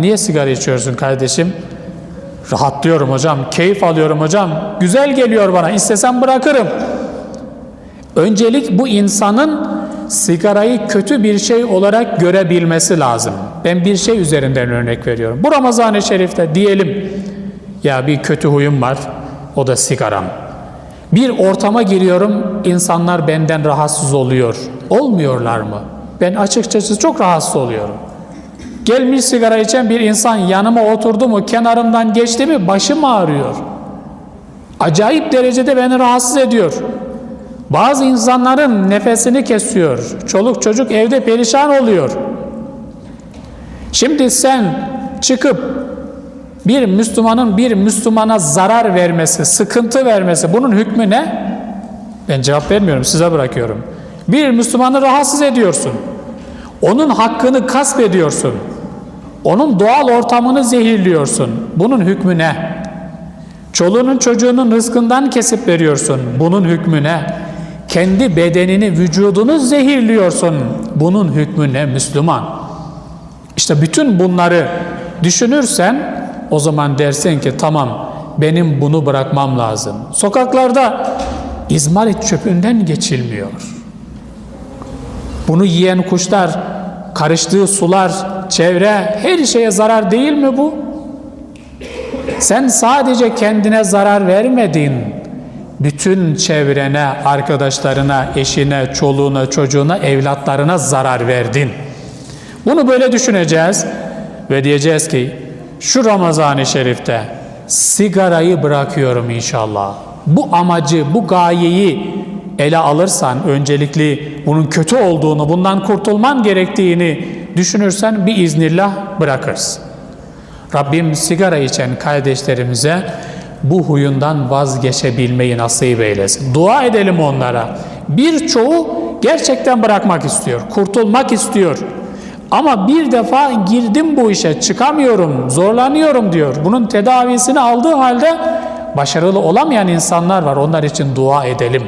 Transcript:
Niye sigara içiyorsun kardeşim? Rahatlıyorum hocam, keyif alıyorum hocam. Güzel geliyor bana. İstesem bırakırım. Öncelik bu insanın sigarayı kötü bir şey olarak görebilmesi lazım. Ben bir şey üzerinden örnek veriyorum. Bu Ramazan-ı Şerif'te diyelim ya bir kötü huyum var. O da sigaram. Bir ortama giriyorum, insanlar benden rahatsız oluyor. Olmuyorlar mı? Ben açıkçası çok rahatsız oluyorum. Gelmiş sigara içen bir insan yanıma oturdu mu, kenarımdan geçti mi başım ağrıyor. Acayip derecede beni rahatsız ediyor. Bazı insanların nefesini kesiyor. Çoluk çocuk evde perişan oluyor. Şimdi sen çıkıp bir Müslümanın bir Müslümana zarar vermesi, sıkıntı vermesi bunun hükmü ne? Ben cevap vermiyorum, size bırakıyorum. Bir Müslümanı rahatsız ediyorsun. Onun hakkını gasp ediyorsun. Onun doğal ortamını zehirliyorsun. Bunun hükmü ne? Çoluğunun çocuğunun rızkından kesip veriyorsun. Bunun hükmü ne? Kendi bedenini, vücudunu zehirliyorsun. Bunun hükmü ne Müslüman? İşte bütün bunları düşünürsen o zaman dersin ki tamam benim bunu bırakmam lazım. Sokaklarda izmarit çöpünden geçilmiyor. Bunu yiyen kuşlar, karıştığı sular, çevre her şeye zarar değil mi bu? Sen sadece kendine zarar vermedin. Bütün çevrene, arkadaşlarına, eşine, çoluğuna, çocuğuna, evlatlarına zarar verdin. Bunu böyle düşüneceğiz ve diyeceğiz ki şu Ramazan-ı Şerif'te sigarayı bırakıyorum inşallah. Bu amacı, bu gayeyi ele alırsan, öncelikli bunun kötü olduğunu, bundan kurtulman gerektiğini düşünürsen bir iznillah bırakırsın. Rabbim sigara içen kardeşlerimize bu huyundan vazgeçebilmeyi nasip eylesin. Dua edelim onlara. Birçoğu gerçekten bırakmak istiyor, kurtulmak istiyor. Ama bir defa girdim bu işe, çıkamıyorum, zorlanıyorum diyor. Bunun tedavisini aldığı halde başarılı olamayan insanlar var. Onlar için dua edelim.